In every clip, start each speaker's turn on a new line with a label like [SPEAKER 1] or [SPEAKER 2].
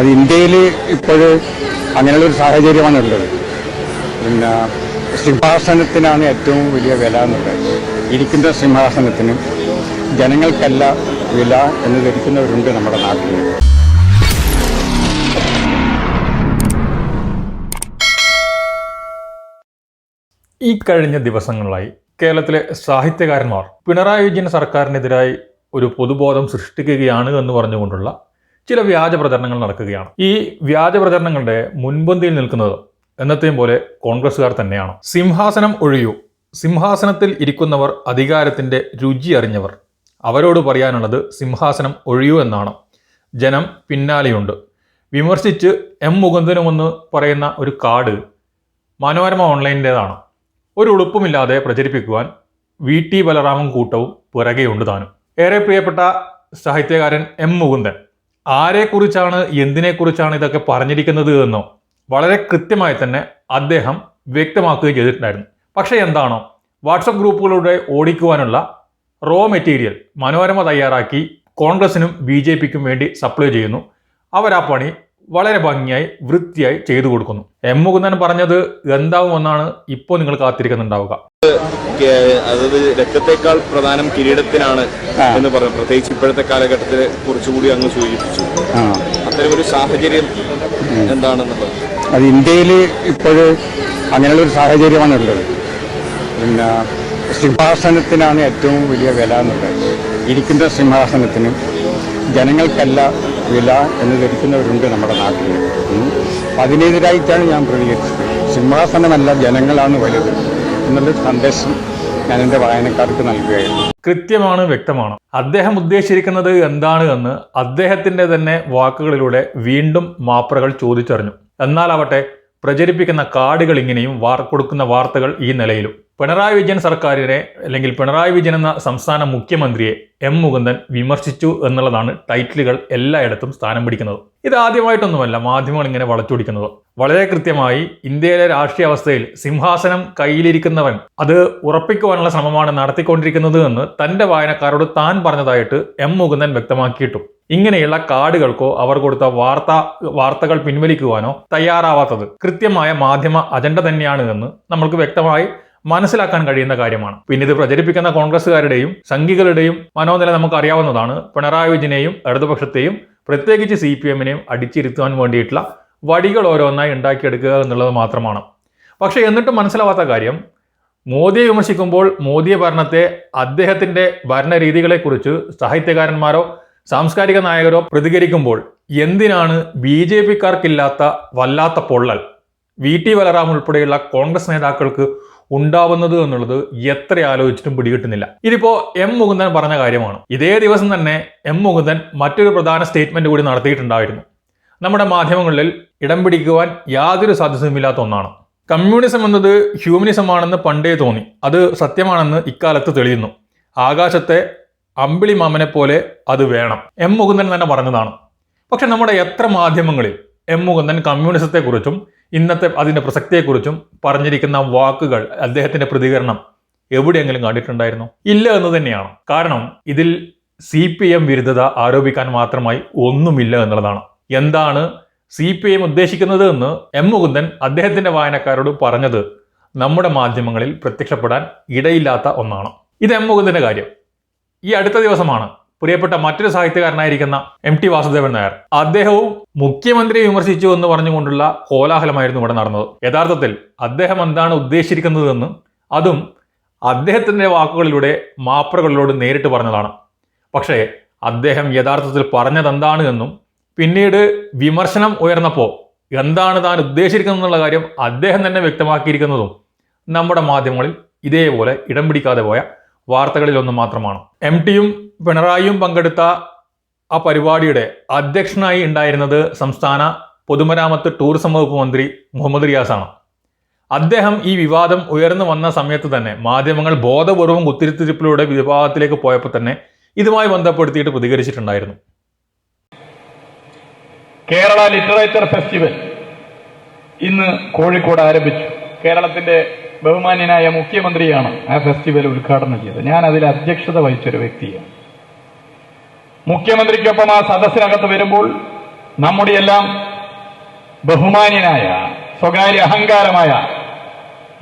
[SPEAKER 1] അത് ഇന്ത്യയിൽ ഇപ്പോൾ അങ്ങനെയുള്ള ഒരു സാഹചര്യമാണ് ഉള്ളത് പിന്നെ സിംഹാസനത്തിനാണ് ഏറ്റവും വലിയ വില എന്നുള്ളത്. ഇരിക്കുന്ന സിംഹാസനത്തിന് ജനങ്ങൾക്കല്ല വില എന്ന് ധരിക്കുന്നവരുണ്ട് നമ്മുടെ നാട്ടിൽ
[SPEAKER 2] ഈ കഴിഞ്ഞ ദിവസങ്ങളിലായി കേരളത്തിലെ സാഹിത്യകാരന്മാർ പിണറായി വിജയൻ സർക്കാരിനെതിരായി ഒരു പൊതുബോധം സൃഷ്ടിക്കുകയാണ് എന്ന് പറഞ്ഞുകൊണ്ടുള്ള ചില വ്യാജ പ്രചരണങ്ങൾ നടക്കുകയാണ്. ഈ വ്യാജ പ്രചരണങ്ങളുടെ മുൻപന്തിയിൽ നിൽക്കുന്നത് എന്നത്തെയും പോലെ കോൺഗ്രസ്സുകാർ തന്നെയാണ്. സിംഹാസനം ഒഴിയൂ. സിംഹാസനത്തിൽ ഇരിക്കുന്നവർ അധികാരത്തിന്റെ രുചി അറിഞ്ഞവർ. അവരോട് പറയാനുള്ളത് സിംഹാസനം ഒഴിയൂ എന്നാണ്. ജനം പിന്നാലെയുണ്ട്. വിമർശിച്ച് എം മുകുന്ദനുമെന്ന് പറയുന്ന ഒരു കാർഡ് മനോരമ ഓൺലൈനിന്റെതാണ്. ഒരു ഉളുപ്പുമില്ലാതെ പ്രചരിപ്പിക്കുവാൻ വി ടി ബലറാമും കൂട്ടവും പിറകെയുണ്ട് താനും. ഏറെ പ്രിയപ്പെട്ട സാഹിത്യകാരൻ എം മുകുന്ദൻ. ആരെക്കുറിച്ചാണ് എന്തിനെക്കുറിച്ചാണ് ഇതൊക്കെ പറഞ്ഞിരിക്കുന്നത് എന്നോ വളരെ കൃത്യമായി തന്നെ അദ്ദേഹം വ്യക്തമാക്കുകയും ചെയ്തിട്ടുണ്ടായിരുന്നു. പക്ഷേ എന്താണോ വാട്സപ്പ് ഗ്രൂപ്പുകളുടെ ഓടിക്കുവാനുള്ള റോ മെറ്റീരിയൽ മനോരമ തയ്യാറാക്കി കോൺഗ്രസിനും ബി ജെ പിക്കും വേണ്ടി സപ്ലൈ ചെയ്യുന്നു. അവർ ആ പണി വളരെ ഭംഗിയായി വൃത്തിയായി ചെയ്തു കൊടുക്കുന്നു. എം മുകുന്ദൻ പറഞ്ഞത് എന്താവുമെന്നാണ് ഇപ്പോൾ നിങ്ങൾ കാത്തിരിക്കുന്നുണ്ടാവുക.
[SPEAKER 3] അതായത് രക്തത്തെക്കാൾ പ്രധാനം കിരീടത്തിനാണ് എന്ന് പറഞ്ഞു. പ്രത്യേകിച്ച് ഇപ്പോഴത്തെ കാലഘട്ടത്തിൽ കുറച്ചുകൂടി അങ്ങ് സൂചിപ്പിച്ചു.
[SPEAKER 1] അത്തരം
[SPEAKER 3] ഒരു സാഹചര്യം എന്താണെന്നുള്ളത്?
[SPEAKER 1] അത് ഇന്ത്യയിൽ ഇപ്പോഴ് അങ്ങനെയുള്ള ഒരു സാഹചര്യമാണ് ഉള്ളത് പിന്നെ സിംഹാസനത്തിനാണ് ഏറ്റവും വലിയ വില എന്നുള്ളത്. ഇരിക്കുന്ന സിംഹാസനത്തിനും ജനങ്ങൾക്കല്ല വില എന്ന് ധരിക്കുന്നവരുണ്ട് നമ്മുടെ നാട്ടിൽ അതിനെതിരായിട്ടാണ് ഞാൻ പ്രതികരിച്ചത്. സിംഹാസനമല്ല ജനങ്ങളാണ് വലുത് എന്നുള്ള സന്ദേശം ഞാൻ എന്റെ വായനക്കാർക്ക് നൽകുകയായിരുന്നു.
[SPEAKER 2] കൃത്യമാണ് വ്യക്തമാണ്. അദ്ദേഹം ഉദ്ദേശിച്ചിരിക്കുന്നത് എന്താണ് എന്ന് അദ്ദേഹത്തിന്റെ തന്നെ വാക്കുകളിലൂടെ വീണ്ടും മാപ്രകൾ ചോദിച്ചറിഞ്ഞു. എന്നാലാവട്ടെ പ്രചരിപ്പിക്കുന്ന കാർഡുകൾ ഇങ്ങനെയും വാർ കൊടുക്കുന്ന വാർത്തകൾ ഈ നിലയിലും. പിണറായി വിജയൻ സർക്കാരിനെ അല്ലെങ്കിൽ പിണറായി വിജയൻ എന്ന സംസ്ഥാന മുഖ്യമന്ത്രിയെ എം മുകുന്ദൻ വിമർശിച്ചു എന്നുള്ളതാണ് ടൈറ്റിലുകൾ എല്ലായിടത്തും സ്ഥാനം പിടിക്കുന്നത്. ഇത് ആദ്യമായിട്ടൊന്നുമല്ല മാധ്യമങ്ങൾ ഇങ്ങനെ വളച്ചൊടിക്കുന്നത് വളരെ കൃത്യമായി ഇന്ത്യയിലെ രാഷ്ട്രീയ അവസ്ഥയിൽ സിംഹാസനം കയ്യിലിരിക്കുന്നവൻ അത് ഉറപ്പിക്കുവാനുള്ള ശ്രമമാണ് നടത്തിക്കൊണ്ടിരിക്കുന്നത് എന്ന് തന്റെ വായനക്കാരോട് താൻ പറഞ്ഞതായിട്ട് എം മുകുന്ദൻ വ്യക്തമാക്കിയിട്ടു. ഇങ്ങനെയുള്ള കാർഡുകൾക്കോ അവർ കൊടുത്ത വാർത്ത വാർത്തകൾ പിൻവലിക്കുവാനോ തയ്യാറാവാത്തത് കൃത്യമായ മാധ്യമ അജണ്ട തന്നെയാണ് എന്ന് നമ്മൾക്ക് വ്യക്തമായി മനസ്സിലാക്കാൻ കഴിയുന്ന കാര്യമാണ്. പിന്നെ ഇത് പ്രചരിപ്പിക്കുന്ന കോൺഗ്രസ്സുകാരുടെയും സംഘികളുടെയും മനോനില നമുക്ക് അറിയാവുന്നതാണ് പിണറായി വിജയനെയും ഇടതുപക്ഷത്തെയും പ്രത്യേകിച്ച് സി പി എമ്മിനെയും അടിച്ചിരുത്തുവാൻ വേണ്ടിയിട്ടുള്ള വടികൾ ഓരോന്നായി ഉണ്ടാക്കിയെടുക്കുക എന്നുള്ളത് മാത്രമാണ്. പക്ഷേ എന്നിട്ടും മനസ്സിലാവാത്ത കാര്യം മോദിയെ വിമർശിക്കുമ്പോൾ മോദിയെ ഭരണത്തെ അദ്ദേഹത്തിന്റെ ഭരണരീതികളെക്കുറിച്ച് സാഹിത്യകാരന്മാരോ സാംസ്കാരിക നായകരോ പ്രതികരിക്കുമ്പോൾ എന്തിനാണ് ബി ജെ പിക്കാർക്കില്ലാത്ത വല്ലാത്ത പൊള്ളൽ? വി ടി ബലറാം ഉൾപ്പെടെയുള്ള കോൺഗ്രസ് നേതാക്കൾക്ക് ഉണ്ടാവുന്നത് എന്നുള്ളത് എത്ര ആലോചിച്ചിട്ടും പിടികിട്ടുന്നില്ല. ഇതിപ്പോ എം മുകുന്ദൻ പറഞ്ഞ കാര്യമാണ്. ഇതേ ദിവസം തന്നെ എം മുകുന്ദൻ മറ്റൊരു പ്രധാന സ്റ്റേറ്റ്മെന്റ് കൂടി നടത്തിയിട്ടുണ്ടായിരുന്നു. നമ്മുടെ മാധ്യമങ്ങളിൽ ഇടം പിടിക്കുവാൻ യാതൊരു സാധ്യതയുമില്ലാത്ത ഒന്നാണ്. കമ്മ്യൂണിസം എന്നത് ഹ്യൂമനിസം ആണെന്ന് പണ്ടേ തോന്നി. അത് സത്യമാണെന്ന് ഇക്കാലത്ത് തെളിയുന്നു. ആകാശത്തെ അമ്പിളി മാമനെ പോലെ അത് വേണം. എം മുകുന്ദൻ തന്നെ പറഞ്ഞതാണ്. പക്ഷെ നമ്മുടെ എത്ര മാധ്യമങ്ങളിൽ എം മുകുന്ദൻ കമ്മ്യൂണിസത്തെക്കുറിച്ചും ഇന്നത്തെ അതിന്റെ പ്രസക്തിയെക്കുറിച്ചും പറഞ്ഞിരിക്കുന്ന വാക്കുകൾ അദ്ദേഹത്തിന്റെ പ്രതികരണം എവിടെയെങ്കിലും കണ്ടിട്ടുണ്ടായിരുന്നു? ഇല്ല എന്ന് തന്നെയാണ്. കാരണം ഇതിൽ സി പി എം വിരുദ്ധത ആരോപിക്കാൻ മാത്രമായി ഒന്നുമില്ല എന്നുള്ളതാണ്. എന്താണ് സി പി എം ഉദ്ദേശിക്കുന്നത് എന്ന് എം മുകുന്ദൻ അദ്ദേഹത്തിന്റെ വായനക്കാരോട് പറഞ്ഞത് നമ്മുടെ മാധ്യമങ്ങളിൽ പ്രത്യക്ഷപ്പെടാൻ ഇടയില്ലാത്ത ഒന്നാണ്. ഇത് എം മുകുന്ദന്റെ കാര്യം. ഈ അടുത്ത ദിവസമാണ് പ്രിയപ്പെട്ട മറ്റൊരു സാഹിത്യകാരനായിരിക്കുന്ന എം ടി വാസുദേവൻ നായർ. അദ്ദേഹവും മുഖ്യമന്ത്രിയെ വിമർശിച്ചു എന്ന് പറഞ്ഞുകൊണ്ടുള്ള കോലാഹലമായിരുന്നു ഇവിടെ നടന്നത്. യഥാർത്ഥത്തിൽ അദ്ദേഹം എന്താണ് ഉദ്ദേശിച്ചിരിക്കുന്നതെന്ന് അതും അദ്ദേഹത്തിന്റെ വാക്കുകളിലൂടെ മാപ്രകളിലോട് നേരിട്ട് പറഞ്ഞതാണ്. പക്ഷേ അദ്ദേഹം യഥാർത്ഥത്തിൽ പറഞ്ഞതെന്താണ് എന്നും പിന്നീട് വിമർശനം ഉയർന്നപ്പോൾ എന്താണ് താൻ ഉദ്ദേശിച്ചിരിക്കുന്നത് എന്നുള്ള കാര്യം അദ്ദേഹം തന്നെ വ്യക്തമാക്കിയിരിക്കുന്നതും നമ്മുടെ മാധ്യമങ്ങളിൽ ഇതേപോലെ ഇടം പിടിക്കാതെ പോയ വാർത്തകളിലൊന്നും മാത്രമാണ്. എം ടിയും പിണറായിയും പങ്കെടുത്ത ആ പരിപാടിയുടെ അധ്യക്ഷനായി ഉണ്ടായിരുന്നത് സംസ്ഥാന പൊതുമരാമത്ത് ടൂറിസം വകുപ്പ് മന്ത്രി മുഹമ്മദ് റിയാസാണ്. അദ്ദേഹം ഈ വിവാദം ഉയർന്നു വന്ന സമയത്ത് തന്നെ മാധ്യമങ്ങൾ ബോധപൂർവം കുത്തിരിത്തിരിപ്പിലൂടെ വിവാദത്തിലേക്ക് പോയപ്പോൾ തന്നെ ഇതുമായി ബന്ധപ്പെടുത്തിയിട്ട് പ്രതികരിച്ചിട്ടുണ്ടായിരുന്നു.
[SPEAKER 4] കേരള ലിറ്ററേച്ചർ ഫെസ്റ്റിവൽ ഇന്ന് കോഴിക്കോട് ആരംഭിച്ചു. കേരളത്തിന്റെ ബഹുമാന്യനായ മുഖ്യമന്ത്രിയാണ് ആ ഫെസ്റ്റിവൽ ഉദ്ഘാടനം ചെയ്തത്. ഞാൻ അതിൽ അധ്യക്ഷത വഹിച്ചൊരു വ്യക്തിയാണ്. മുഖ്യമന്ത്രിക്കൊപ്പം ആ സദസ്സിനകത്ത് വരുമ്പോൾ നമ്മുടെ എല്ലാം ബഹുമാന്യനായ സ്വകാര്യ അഹങ്കാരമായ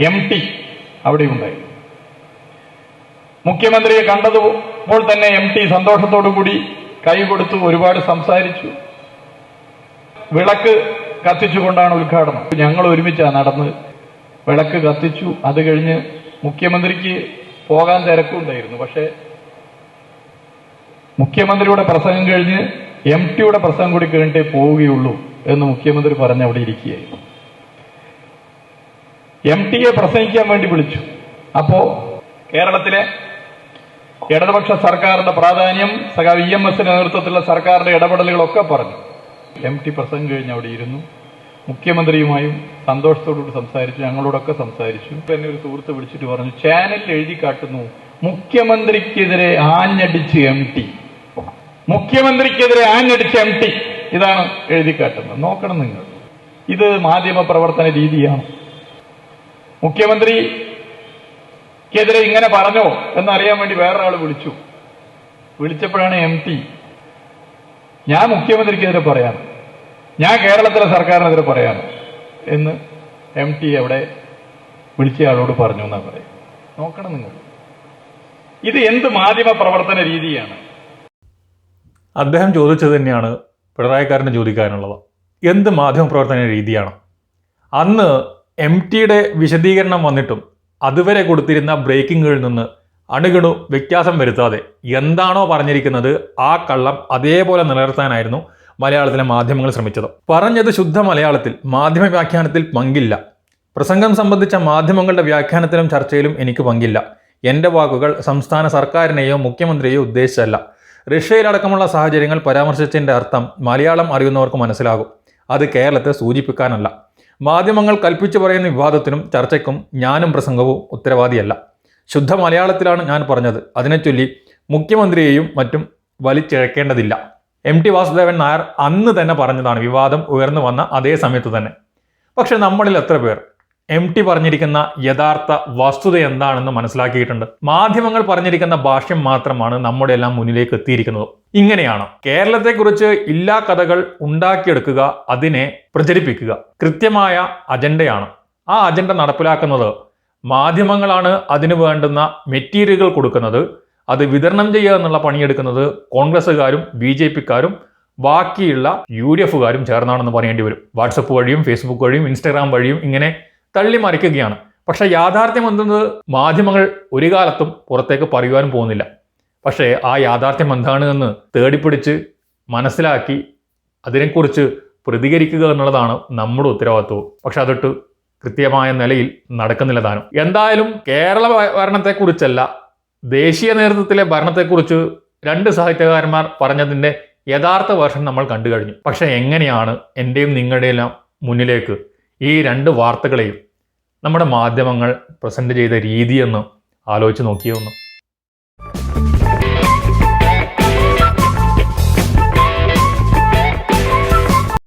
[SPEAKER 4] എം ടി അവിടെ ഉണ്ടായി മുഖ്യമന്ത്രിയെ കണ്ടതുപോൾ തന്നെ എം ടി സന്തോഷത്തോടു കൂടി കൈ കൊടുത്തു ഒരുപാട് സംസാരിച്ചു. വിളക്ക് കത്തിച്ചുകൊണ്ടാണ് ഉദ്ഘാടനം. ഞങ്ങൾ ഒരുമിച്ചാണ് നടന്ന് വിളക്ക് കത്തിച്ചു. അത് കഴിഞ്ഞ് മുഖ്യമന്ത്രിക്ക് പോകാൻ തിരക്കുണ്ടായിരുന്നു. പക്ഷേ മുഖ്യമന്ത്രിയുടെ പ്രസംഗം കഴിഞ്ഞ് എം ടിയുടെ പ്രസംഗം കൂടി കഴിഞ്ഞിട്ടേ പോവുകയുള്ളൂ എന്ന് മുഖ്യമന്ത്രി പറഞ്ഞ് അവിടെ ഇരിക്കുകയായിരുന്നു. എം ടിയെ പ്രസംഗിക്കാൻ വേണ്ടി വിളിച്ചു. അപ്പോ കേരളത്തിലെ ഇടതുപക്ഷ സർക്കാരിന്റെ പ്രാധാന്യം സഖാവ് ഇ എം എസിന്റെ നേതൃത്വത്തിലുള്ള സർക്കാരിന്റെ ഇടപെടലുകളൊക്കെ പറഞ്ഞു. എം ടി പ്രസംഗം കഴിഞ്ഞ് അവിടെ ഇരുന്നു. മുഖ്യമന്ത്രിയുമായും സന്തോഷത്തോടുകൂടി സംസാരിച്ചു ഞങ്ങളോടൊക്കെ സംസാരിച്ചു. എന്നെ ഒരു സുഹൃത്ത് വിളിച്ചിട്ട് പറഞ്ഞു ചാനലിൽ എഴുതി കാട്ടുന്നു മുഖ്യമന്ത്രിക്കെതിരെ ആഞ്ഞടിച്ച് എം ടി. മുഖ്യമന്ത്രിക്കെതിരെ ആഞ്ഞടിച്ച് എം ടി. ഇതാണ് എഴുതി കാട്ടുന്നത്. നോക്കണം നിങ്ങൾ. ഇത് മാധ്യമ പ്രവർത്തന രീതിയാണ്. മുഖ്യമന്ത്രിക്കെതിരെ ഇങ്ങനെ പറഞ്ഞോ എന്നറിയാൻ വേണ്ടി വേറൊരാൾ വിളിച്ചു. വിളിച്ചപ്പോഴാണ് എം ടി. ഞാൻ മുഖ്യമന്ത്രിക്കെതിരെ പറയാം ഞാൻ കേരളത്തിലെ സർക്കാരിനെതിരെ പറയാം എന്ന് എം ടി അവിടെ വിളിച്ച ആളോട് പറഞ്ഞു എന്നാ പറയും നോക്കണം നിങ്ങൾ. ഇത് എന്ത് മാധ്യമ പ്രവർത്തന രീതിയാണ്?
[SPEAKER 2] അദ്ദേഹം ചോദിച്ചത് തന്നെയാണ് പിണറായിക്കാരന് ചോദിക്കാനുള്ളത്. എന്ത് മാധ്യമ പ്രവർത്തന രീതിയാണ്? അന്ന് എം ടിയുടെ വിശദീകരണം വന്നിട്ടും അതുവരെ കൊടുത്തിരുന്ന ബ്രേക്കിങ്ങുകളിൽ നിന്ന് അണുകിണു വ്യത്യാസം വരുത്താതെ എന്താണോ പറഞ്ഞിരിക്കുന്നത് ആ കള്ളം അതേപോലെ നിലനിർത്താനായിരുന്നു മലയാളത്തിലെ മാധ്യമങ്ങൾ ശ്രമിച്ചത്? പറഞ്ഞത് ശുദ്ധ മലയാളത്തിൽ മാധ്യമ വ്യാഖ്യാനത്തിൽ പങ്കില്ല. പ്രസംഗം സംബന്ധിച്ച മാധ്യമങ്ങളുടെ വ്യാഖ്യാനത്തിലും ചർച്ചയിലും എനിക്ക് പങ്കില്ല. എന്റെ വാക്കുകൾ സംസ്ഥാന സർക്കാരിനെയോ മുഖ്യമന്ത്രിയെയോ ഉദ്ദേശിച്ചല്ല റഷ്യയിലടക്കമുള്ള സാഹചര്യങ്ങൾ പരാമർശിച്ചതിന്റെ അർത്ഥം മലയാളം അറിയുന്നവർക്ക് മനസ്സിലാകും. അത് കേരളത്തെ സൂചിപ്പിക്കാനല്ല. മാധ്യമങ്ങൾ കൽപ്പിച്ചു പറയുന്ന വിവാദത്തിനും ചർച്ചയ്ക്കും ഞാനും പ്രസംഗവും ഉത്തരവാദിയല്ല. ശുദ്ധ മലയാളത്തിലാണ് ഞാൻ പറഞ്ഞത്. അതിനെ ചൊല്ലി മുഖ്യമന്ത്രിയെയും മറ്റും വലിച്ചിഴക്കേണ്ടതില്ല. എം ടി വാസുദേവൻ നായർ അന്ന് തന്നെ പറഞ്ഞതാണ് വിവാദം ഉയർന്നു വന്ന അതേ സമയത്ത് തന്നെ. പക്ഷെ നമ്മളിൽ എത്ര പേർ? എം ടി പറഞ്ഞിരിക്കുന്ന യഥാർത്ഥ വസ്തുത എന്താണെന്ന് മനസ്സിലാക്കിയിട്ടുണ്ട്. മാധ്യമങ്ങൾ പറഞ്ഞിരിക്കുന്ന ഭാഷ്യം മാത്രമാണ് നമ്മുടെ എല്ലാം മുന്നിലേക്ക് എത്തിയിരിക്കുന്നത്. ഇങ്ങനെയാണ് കേരളത്തെക്കുറിച്ച് ഇല്ലാ കഥകൾ ഉണ്ടാക്കിയെടുക്കുക അതിനെ പ്രചരിപ്പിക്കുക. കൃത്യമായ അജണ്ടയാണ്. ആ അജണ്ട നടപ്പിലാക്കുന്നത് മാധ്യമങ്ങളാണ് അതിനു വേണ്ടുന്ന മെറ്റീരിയലുകൾ കൊടുക്കുന്നത് അത് വിതരണം ചെയ്യുക എന്നുള്ള പണിയെടുക്കുന്നത് കോൺഗ്രസ്സുകാരും ബി ജെ പിക്കാരും ബാക്കിയുള്ള യു ഡി എഫുകാരും ചേർന്നാണെന്ന് പറയേണ്ടി വരും. വാട്സപ്പ് വഴിയും ഫേസ്ബുക്ക് വഴിയും ഇൻസ്റ്റാഗ്രാം വഴിയും ഇങ്ങനെ തള്ളി മറിക്കുകയാണ് പക്ഷെ യാഥാർത്ഥ്യം എന്തെന്ന് മാധ്യമങ്ങൾ ഒരു കാലത്തും പുറത്തേക്ക് പറയുവാനും പോകുന്നില്ല. പക്ഷേ ആ യാഥാർത്ഥ്യം എന്താണ് എന്ന് തേടിപ്പിടിച്ച് മനസ്സിലാക്കി അതിനെക്കുറിച്ച് പ്രതികരിക്കുക എന്നുള്ളതാണ് നമ്മുടെ ഉത്തരവാദിത്വം. പക്ഷെ അതൊട്ട് കൃത്യമായ നിലയിൽ നടക്കുന്നില്ല താനും. എന്തായാലും കേരള ഭരണത്തെക്കുറിച്ചല്ല ദേശീയ നേതൃത്വത്തിലെ ഭരണത്തെക്കുറിച്ച് രണ്ട് സാഹിത്യകാരന്മാർ പറഞ്ഞതിന്റെ യഥാർത്ഥ വേർഷൻ നമ്മൾ കണ്ടു കഴിഞ്ഞു. പക്ഷെ എങ്ങനെയാണ് എന്റെയും നിങ്ങളുടെയെല്ലാം മുന്നിലേക്ക് ഈ രണ്ട് വാർത്തകളെയും നമ്മുടെ മാധ്യമങ്ങൾ പ്രസന്റ് ചെയ്ത രീതിയെന്ന് ആലോചിച്ച് നോക്കിയൊന്ന്